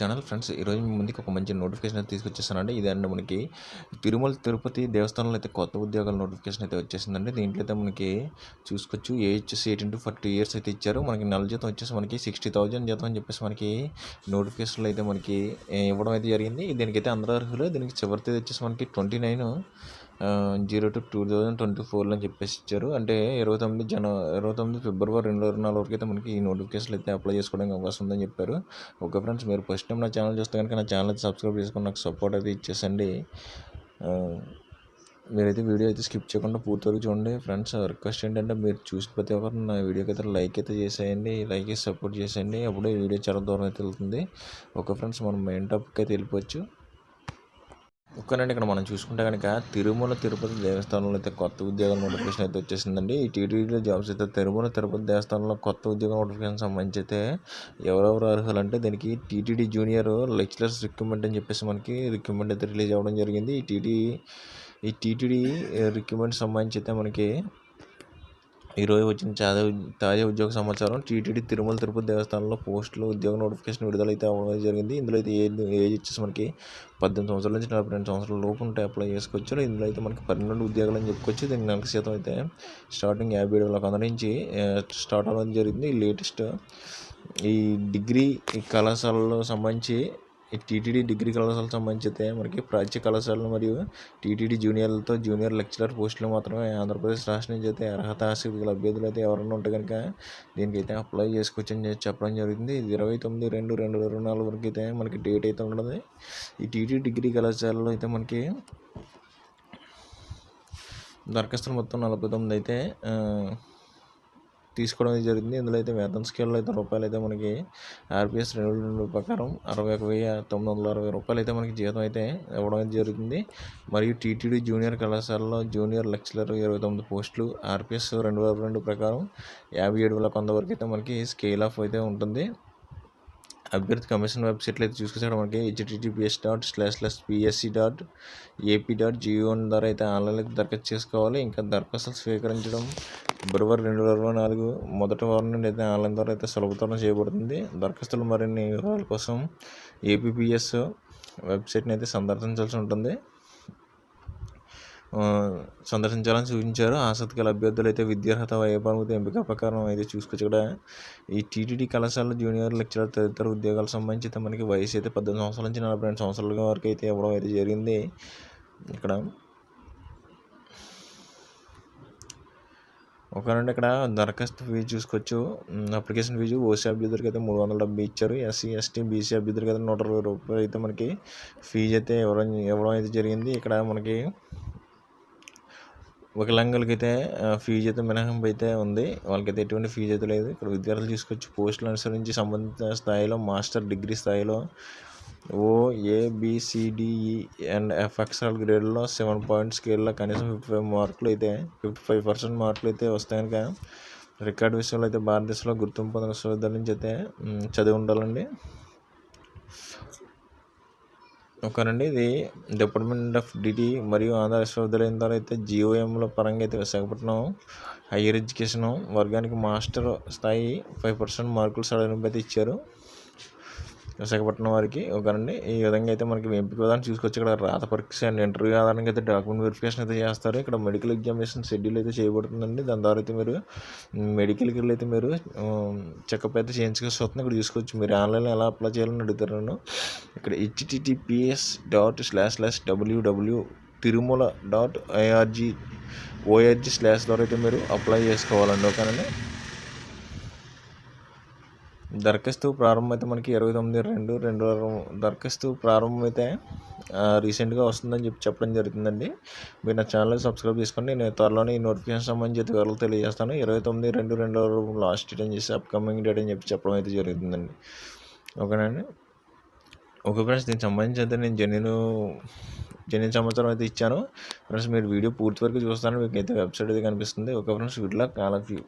Channel friends ఈరోజు మీ ముందుకు ఒక మంచి నోటిఫికేషన్ అయితే తీసుకొచ్చేస్తానండి. ఇదండి మనకి తిరుమల తిరుపతి దేవస్థానంలో అయితే కొత్త ఉద్యోగాల నోటిఫికేషన్ అయితే వచ్చేసిందండి. దీంట్లో అయితే మనకి చూసుకోవచ్చు. Age eighteen to forty years అయితే ఇచ్చారు. మనకి నెల జీతం వచ్చేసి మనకి సిక్స్టీ థౌజండ్ జీతం అని చెప్పేసి మనకి నోటిఫికేషన్లో అయితే మనకి ఇవ్వడం అయితే జరిగింది. దీనికైతే అందరూ అర్హులు. దీనికి చివరి తేదీ వచ్చేసి మనకి twenty nine zero two two thousand twenty ఫోర్లో అని చెప్పేసి ఇచ్చారు. అంటే ఇరవై తొమ్మిది జన ఇరవై తొమ్మిది ఫిబ్రవరి రెండు వేల నాలుగు వరకు అయితే మనకి ఈ నోటిఫికేషన్ అయితే అప్లై చేసుకోవడానికి అవకాశం ఉందని చెప్పారు. ఓకే ఫ్రెండ్స్ మీరు ఫస్ట్ టైం నా ఛానల్ చూస్తే కనుక నా ఛానల్ అయితే సబ్స్క్రైబ్ చేసుకుని నాకు సపోర్ట్ అయితే ఇచ్చేసండి. మీరైతే వీడియో అయితే స్కిప్ చేయకుండా పూర్తి వరకు చూడండి. ఫ్రెండ్స్ రిక్వెస్ట్ ఏంటంటే మీరు చూసిన ప్రతి ఒక్కరు నా వీడియోకి అయితే లైక్ అయితే చేసేయండి లైక్ చేసి సపోర్ట్ చేసేయండి. అప్పుడే వీడియో చాలా దూరం అయితే వెళ్తుంది. ఓకే ఫ్రెండ్స్ మనం మెయిన్ టాపిక్ అయితే వెళ్ళిపోవచ్చు. ఒక్కనండి ఇక్కడ మనం చూసుకుంటే కనుక తిరుమల తిరుపతి దేవస్థానంలో అయితే కొత్త ఉద్యోగాల నోటిఫికేషన్ అయితే వచ్చేసిందండి. ఈ టీటీడీలో జాబ్స్ అయితే తిరుమల తిరుపతి దేవస్థానంలో కొత్త ఉద్యోగ నోటిఫికేషన్ సంబంధించి అయితే ఎవరెవరు అర్హులు అంటే దీనికి టీటీడీ జూనియర్ లెక్చరర్స్ రిక్రూట్మెంట్ అని చెప్పేసి మనకి రిక్రూట్మెంట్ అయితే రిలీజ్ అవ్వడం జరిగింది. ఈ టీటీ ఈ టీటీడీ రిక్రూట్మెంట్ సంబంధించి అయితే మనకి ఈరోజు వచ్చిన తాజా తాజా ఉద్యోగ సమాచారం టీటీడీ తిరుమల తిరుపతి దేవస్థానంలో పోస్టులు ఉద్యోగ నోటిఫికేషన్ విడుదలైతే అవ్వడం జరిగింది. ఇందులో అయితే ఏజ్ ఏజ్ ఇచ్చేసి మనకి పద్దెనిమిది సంవత్సరాల నుంచి నలభై రెండు సంవత్సరాల లోపు ఉంటే అప్లై చేసుకోవచ్చు ఇందులో అయితే మనకి పన్నెండు ఉద్యోగాలు అని చెప్పుకోవచ్చు. దీనికి నెలకు శాతం అయితే స్టార్టింగ్ యాభై ఏడు వంద నుంచి స్టార్ట్ అవ్వడం జరిగింది. లేటెస్ట్ ఈ డిగ్రీ ఈ కళాశాలలో సంబంధించి టీటీడీ డిగ్రీ కళాశాలకు సంబంధించి అయితే మనకి ప్రాచ్య కళాశాలలు మరియు టీటీడీ జూనియర్లతో జూనియర్ లెక్చరర్ పోస్టులు మాత్రమే ఆంధ్రప్రదేశ్ రాష్ట్రం నుంచి అయితే అర్హత ఆసక్తి గల అభ్యర్థులు అయితే ఎవరైనా ఉంటే కనుక దీనికైతే అప్లై చేసుకోవచ్చు అని చెప్పడం జరిగింది. ఇది ఇరవై తొమ్మిది రెండు రెండు ఇరవై నాలుగు వరకు అయితే మనకి డేట్ అయితే ఉండదు. ఈ టీటీడీ డిగ్రీ కళాశాలలో అయితే మనకి దరఖాస్తులు మొత్తం నలభై తొమ్మిది అయితే తీసుకోవడం జరిగింది. ఇందులో అయితే వేతన స్కేల్లో అయితే రూపాయలు అయితే మనకి ఆర్పిఎస్ రెండు రెండు ప్రకారం అరవై ఒక వెయ్యి తొమ్మిది వందల అరవై రూపాయలు అయితే మనకి జీతం అయితే ఇవ్వడం అయితే జరుగుతుంది మరియు టీటీడీ జూనియర్ కళాశాలలో జూనియర్ లెక్చరర్ ఇరవై తొమ్మిది పోస్టులు ఆర్పిఎస్ రెండు వేల రెండు ప్రకారం యాభై ఏడు వేల కొంత వరకు అయితే మనకి స్కేల్ ఆఫ్ అయితే ఉంటుంది. అభ్యర్థి కమిషన్ వెబ్సైట్లో అయితే చూసుకొచ్చాడు మనకి https dot slash slash PSC dot AP dot zoon ద్వారా అయితే ఆన్లైన్లో దరఖాస్తు చేసుకోవాలి. ఇంకా దరఖాస్తులు స్వీకరించడం ఫిబ్రవరి రెండు వేల ఇరవై నాలుగు మొదటి వారం నుండి అయితే ఆన్లైన్ ద్వారా అయితే సులభతరం చేయబడుతుంది. దరఖాస్తులు మరిన్ని వివరాల కోసం ఏపీపీఎస్ వెబ్సైట్ని అయితే సందర్శించాల్సి ఉంటుంది. సందర్శించాలని సూచించారు. ఆసక్తిగల అభ్యర్థులు అయితే విద్యార్హత వయోపరిమితి ఎంపిక ప్రకారం అయితే చూసుకోవచ్చు ఇక్కడ ఈ టీటీడీ కళాశాల జూనియర్ లెక్చరర్ తదితర ఉద్యోగాలకు సంబంధించి మనకి వయసు అయితే పద్దెనిమిది సంవత్సరాల నుంచి నలభై రెండు సంవత్సరాల వరకు అయితే ఇవ్వడం అయితే జరిగింది. ఇక్కడ ఒకనంటే ఇక్కడ దరఖాస్తు ఫీజు చూసుకోవచ్చు. అప్లికేషన్ ఫీజు ఓసీ అభ్యర్థులకి అయితే మూడు వందల డెబ్బై ఇచ్చారు. ఎస్సీ ఎస్టీ బీసీ అభ్యర్థులకి అయితే నూట ఇరవై రూపాయలు అయితే మనకి ఫీజు అయితే ఇవ్వడం ఇవ్వడం అయితే జరిగింది. ఇక్కడ మనకి వికలాంగులకి అయితే ఫీజు అయితే మినహాయింపు అయితే ఉంది. వాళ్ళకైతే ఎటువంటి ఫీజు అయితే లేదు. ఇక్కడ విద్యార్థులు తీసుకొచ్చి పోస్టులు అనుసరించి సంబంధిత స్థాయిలో మాస్టర్ డిగ్రీ స్థాయిలో ఓ ఏబిసిడిఈ అండ్ ఎఫ్ అక్షరాల గ్రేడ్లో సెవెన్ పాయింట్ స్కేల్లో కనీసం ఫిఫ్టీ ఫైవ్ మార్కులు అయితే ఫిఫ్టీ ఫైవ్ పర్సెంట్ మార్కులు అయితే వస్తాయి కనుక రికార్డ్ విషయంలో అయితే భారతదేశంలో గుర్తింపు పొందిన విశ్వవిద్యాలయం నుంచి అయితే చదివి ఉండాలండి. ఓకేనండి ఇది డిపార్ట్మెంట్ ఆఫ్ డిటి మరియు ఆంధ్ర విశ్వవిద్యాలయం ద్వారా అయితే జిఓఎంల పరంగా అయితే విశాఖపట్నం హయ్యర్ ఎడ్యుకేషన్ వర్గానికి మాస్టర్ స్థాయి ఫైవ్ పర్సెంట్ మార్కులు సడలింపు అయితే ఇచ్చారు. విశాఖపట్నం వారికి ఓకేనండి ఈ విధంగా అయితే మనకి ఎంపిక విధానం చూసుకోవచ్చు ఇక్కడ రాత పరీక్ష అండ్ ఇంటర్వ్యూ ఆధారంగా అయితే డాక్యుమెంట్ వెరిఫికేషన్ అయితే చేస్తారు. ఇక్కడ మెడికల్ ఎగ్జామినేషన్ షెడ్యూల్ అయితే చేయబడుతుందండి. దాని ద్వారా అయితే మీరు మెడికల్కి వెళ్ళి అయితే మీరు చెకప్ అయితే చేయించుకోవచ్చు వస్తుంది ఇక్కడ చూసుకోవచ్చు. మీరు ఆన్లైన్లో ఎలా అప్లై చేయాలని అడుగుతారు నేను ఇక్కడ https dot slash slash W W Tirumala dot IRG O R G slash ద్వారా అయితే మీరు అప్లై చేసుకోవాలండి. ఓకేనండి? దరఖాస్తు ప్రారంభం అయితే మనకి ఇరవై తొమ్మిది రెండు రెండు దరఖాస్తు ప్రారంభం అయితే రీసెంట్గా వస్తుందని చెప్పి చెప్పడం జరుగుతుందండి. మీరు నా ఛానల్ సబ్స్క్రైబ్ చేసుకోండి నేను త్వరలోనే ఈ నోటిఫికేషన్ సంబంధించి వివరాలు తెలియజేస్తాను. ఇరవై తొమ్మిది రెండు రెండు లాస్ట్ డేట్ అని చెప్పి అప్కమింగ్ డేట్ అని చెప్పి చెప్పడం అయితే జరుగుతుందండి. ఓకేనండి ఓకే ఫ్రెండ్స్ దీనికి సంబంధించి అయితే నేను జెన్యున్ జెన్యున్ సమాచారం అయితే ఇచ్చాను. ఫ్రెండ్స్ మీరు వీడియో పూర్తి వరకు చూస్తాను మీకు అయితే వెబ్సైట్ అయితే కనిపిస్తుంది. Okay friends good luck all of you.